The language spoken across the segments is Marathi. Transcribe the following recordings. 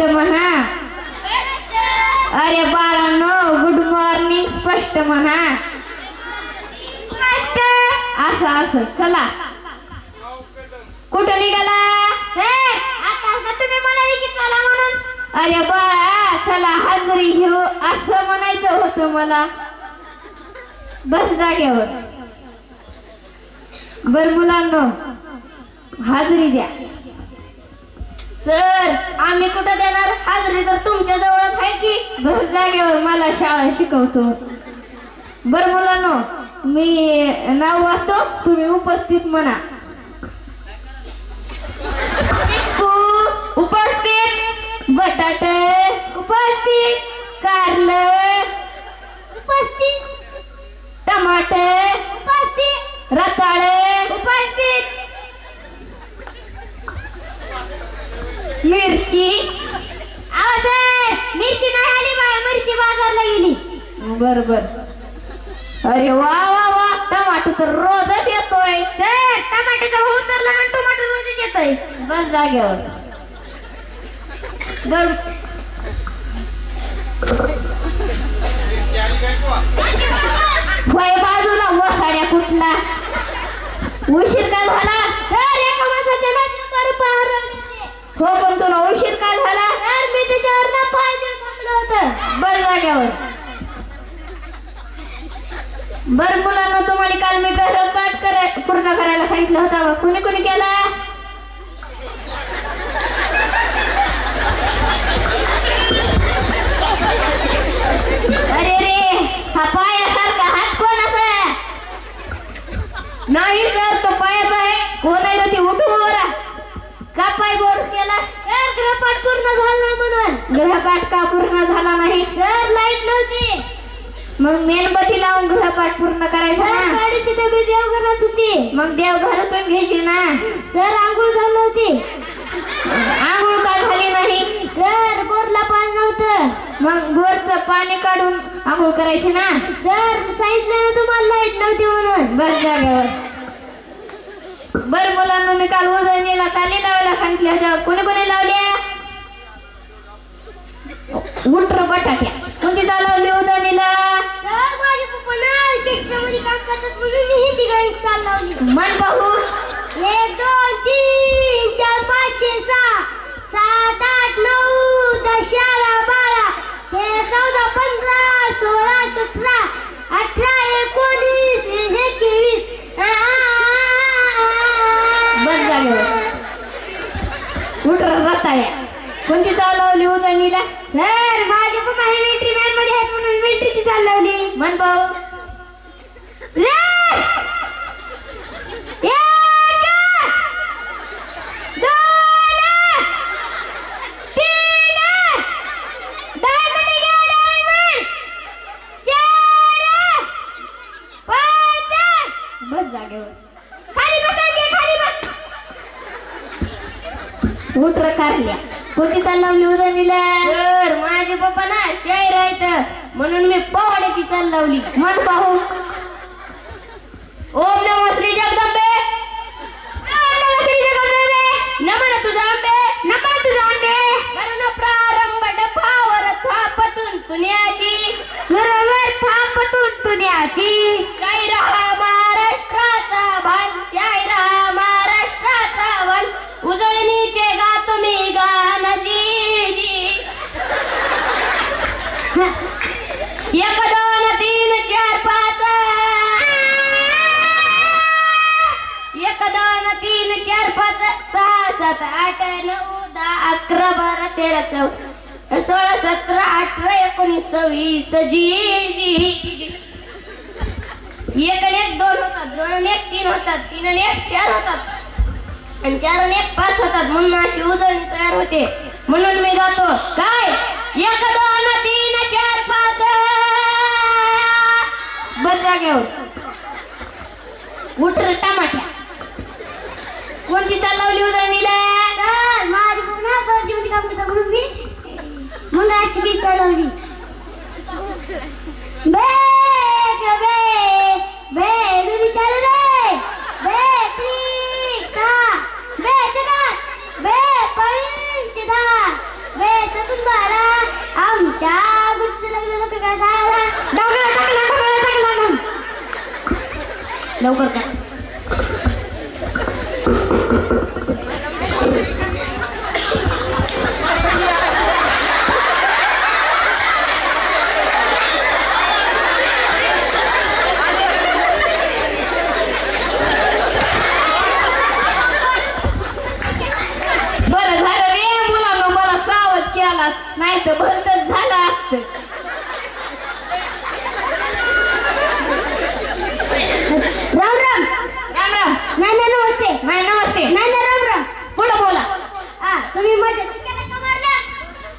स्पष्ट म्हणा अरे बाळांनो गुड मॉर्निंग स्पष्ट म्हणा असं असं चला. कुठं निघाला? अरे बाळा चला हजरी घेऊ. असं म्हणायचं होतं मला. बस जागेवर. बर मुलांनो हाजरी द्या. सर आम्ही कुठं देणार? हाजरी तर तुमच्या जवळच आहे की? घर जागेवर मला शाळा शिकवतो. बर मुलांनो मी नाव वाचतो तुम्ही उपस्थित म्हणा. उपस्थित. बटाट उपस्थित. कारल उपस्थित. टमाट उपस्थित. रताळ उपस्थित. मिरची. मिरची नाही आली बाय मिरची बाजारला गेली. बर बर अरे वा वा वा टमाटो तर रोजच येतोय. टमाट्याचा होऊन धरला ना टमाटो रोजच येतोय. बस जागेवर. बर. बाजूला वसाड्या कुठला? उशीर का झाला? तर एका पहार हो पण तुला उशीर का झाला? मी त्याच्यावर ना पाय देऊन थांबलो होतं. बस जागेवर बर मुलांना तुम्हाला काल मी घर पाठ कराय पूर्ण करायला सांगितलं होतं. कुणी कुणी केला? गृहपाठ पूर्ण झाला नाही म्हणून. गृहपाठ का पूर्ण झाला नाही? तर लाइट नव्हती. मग मेणबत्ती लावून गृहपाठ पूर्ण करायचा ना? गाडीची डबी देवघरात होती. मग देवघरातून घ्यायची ना? तर आंघोळ झालं होती. आंघोळ का झाली नाही? तर बोरला पाणी नव्हतं. मग बोरचं पाणी काढून आंघोळ करायची ना? तर सांगितलं ना तुम्हाला लाइट नव्हती म्हणून. बस जागेवर बर मुलांना मी काल उजळणीला ताली लावायला सांगितल्या होत्या कोणी कोणी लावल्या उठर बटाट्या. कोणती चालवली चालवली मन पाहू एक दोन तीन चार पाच छे सहा सात आठ नऊ अकरा बारा तेरा चौदा पंधरा सोळा सतरा अठरा एकोणीस वीस एकवीस आ, आ, आ, आ. बस जागेवर उठ रताळ्या कोणती चालवली उजळणीला सर माझे पप्पा हे मिलिटरी मॅनमध्ये आहेत म्हणून मिलिटरीची चालवली मन भाऊ रे! एक! दोन! तीन! डायमंड घ्या, डायमंड! चार! पाच! बस जागेवर खाली बसा की, खाली बस उठ रे कारल्या कोणती चालवली उदनीला तर माझे पप्पा ना शायर आहेत म्हणून मी पवाड्याची लावली. मन पाहू ओम नमो श्री जगदंबे. ओम नमो श्री जगदंबे. नमन तुझा अंबे नमन तुझा अंबे करुण प्रारंभ डफावर थापतून तुन्याची बरोबर थापतून तुन्याची जय रहा सात आठ नऊ दहा अकरा बारा तेरा चौदा सोळा सतरा अठरा एकोणीस सव्वीस जी जी एक आणि एक दोन होतात दोन आणि एक तीन होतात तीन आणि एक चार होतात. आणि चार आणि एक पाच होतात. म्हणून अशी उजळणी तयार होते. म्हणून मी गातो काय? एक दोन तीन चार पाच. बदला जागेवर उठर टमाट्या कोणती चालवली उजळणीला म्हणून आठवी चढवली बे बे बे तुम्ही चालू रे बे प्रिका बे जगात बे पंचदा बे सतून बारा. आमच्या गुरुचं लग्न लवकर करा. लवकर लवकर लवकर करा.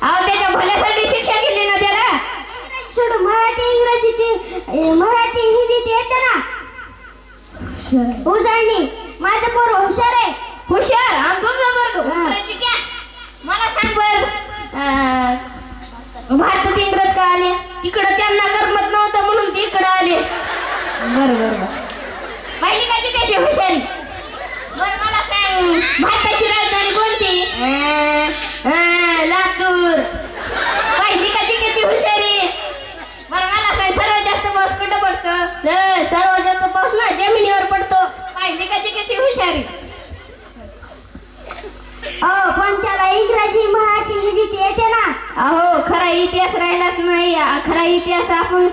अहो त्याच्या भल्यासाठी शिक्षा केली ना त्याला. सोड मराठी इंग्रजी ते मराठी हिंदी ते येते ना. उजळणी माझं पोर हुशार आहे. हुशार? आणि तुमचं हा. क्या? मला सांग बर. भारतात इंग्रज का आले? तिकडं त्यांना करमत नव्हतं म्हणून ते इकडं आले. बरं बरं बरं पाहिली का त्याची हुशारी बरं मला सांग भारताची राजधानी कोणती अं, अं, लातूर पाहिली का त्याची हुशारी बरं मला सांग सर्वात जास्त पाऊस कुठं पडतो सर सर्वात जास्त पाऊस ना जमिनीवर पडतो पाहिली का त्याची हुशारी अहो पण त्याला इंग्रजी मराठी हिंदी येते ना अहो खरा इतिहास राहिलाच नाही खरा इतिहास आपण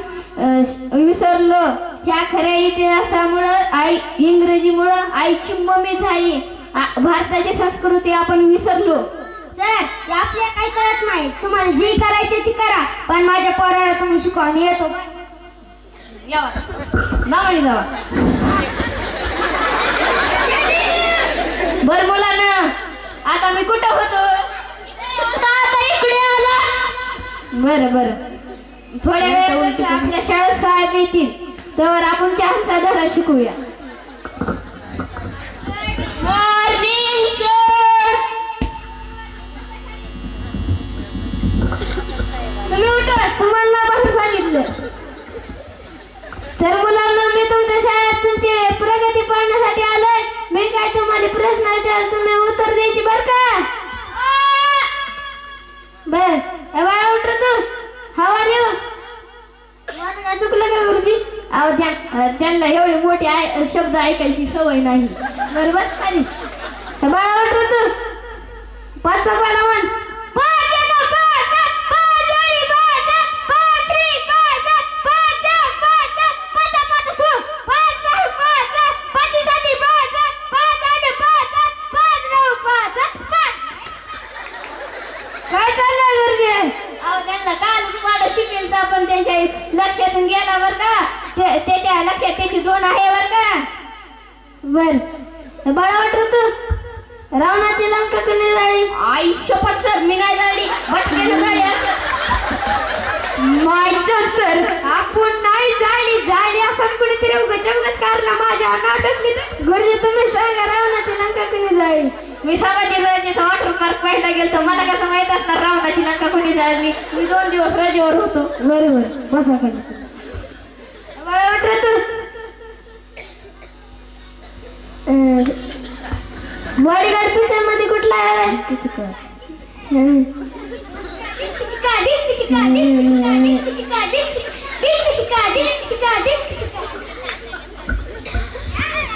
विसरलो ह्या खऱ्या इतिहासामुळं आई इंग्रजीमुळं आईची मम्मी झाली भारताची संस्कृती आपण विसरलो सर ते आपल्याला काही कळत नाही तुम्हाला जे करायचे ते करा पण माझ्या पोराला तुम्ही शिकवून येतो यावा नावानी जावा बर मुलांना आता मी कुठं होतो? आता इकडे आला. बर बर. थोड्या वेळ आपल्या शाळेत साहेब येतील तर आपण चहाचा धडा शिकूया मॉर्निंग सर तुम्ही उठा तुम्हाला बसं सांगितलं तर मुलांना मी तुमच्या शाळेत तुमची प्रगती पाहण्यासाठी आलोय मी काय तुम्हाला प्रश्न विचार तुम्ही उत्तर द्यायची बर का बर ए बाळा उठ रे तू हवा देऊ माझं काय चुकलं का गुरुजी अहो त्या अं, त्यांना एवढे मोठे शब्द ऐकायची सवय नाही. बरोबर? खाली बाळा पाडा म्हण काय चाललंय गुरुजी अहो त्यांना काल तुम्हाला शिकेल तर आपण त्यांच्या लक्षातून गेला बर का ते- त्याच्या दोन आहे बर का? बर बाळा वाट तू रावणाची लंका कधी जाळी आई शपथ सर मी नाही भटकेनं असं. माहीत सर. आपण नाही जाळी जाळी आपण कुणीतरी उगाच उगाच कारण माझ्या नाटकली. गुरुजी तुम्ही सांगा रावणाची लंका कधी जाळी मी संभाजी राजेचा वॉटर पार्क पाहायला गेलतो. मला कसं माहीत असणार रावणाची लंका कोणी जाळली मी दोन दिवस रजेवर होतो. बरोबर. बसा खाली. बाळा वाट तू बॉडीगार्ड तुझ्या मध्ये कुठला आहे.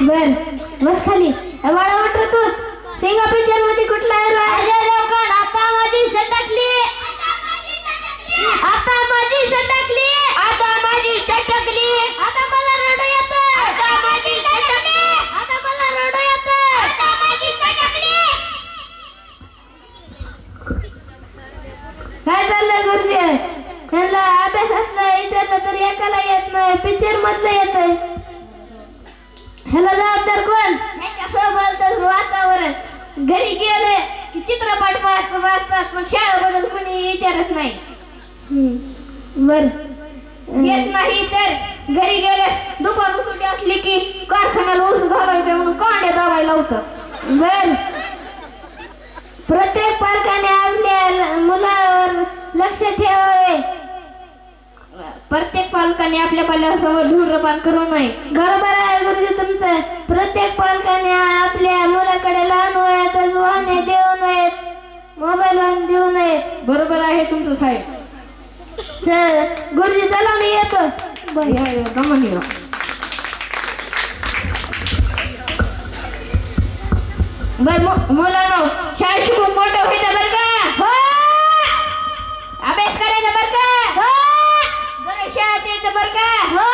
बर बस खाली. ए, बाळा वाट तू सिंगा पिक्चरमध्ये कुठला आहे पिक्चर मधलं येत ह्याला जबाबदार कोण? त्याच्यासोबतच वातावरण. घरी गेले की चित्रपट वाचतात पण शाळेबद्दल कोणी विचारत नाही. बर. येत नाही तर घरी गेले दुपार सुट्टी असली की कारखान्याला ऊस घालायचं म्हणून कांडे दाबायला होतं बर. प्रत्येक पालकाने आपल्या मुलावर लक्ष ठेवावे. प्रत्येक पालकाने आपल्या पाल्यासमोर धूम्रपान करू नये. बरोबर आहे गुरुजी तुमचं. प्रत्येक पालकाने आपल्या मुलाकडे लहान वयात वाहने देऊ नयेत. मोबाईल वाहन देऊ नयेत. बरोबर आहे तुमचं साहेब. गुरुजी चला मी येतो. गमन बर मुलांना शाळेत खूप मोठं होईल बर का? हो.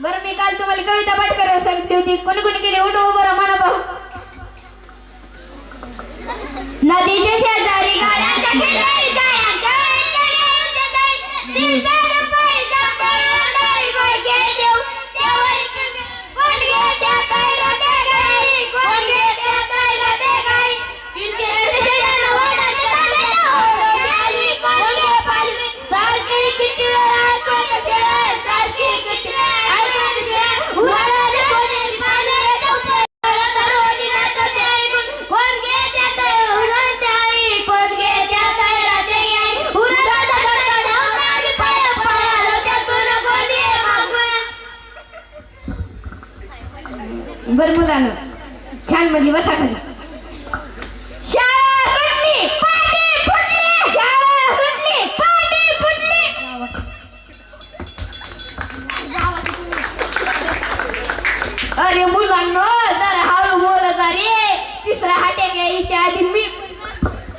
बरं मी काल तुम्हाला कविता पाठ करायला सांगते होती. कोणी कोणी केली? उठ उभं बर मुलानं छानमध्ये बसा खाली. अरे मुलांना जरा हळू बोलत अरे तिसरा हाट्या घ्यायच्या आधी मी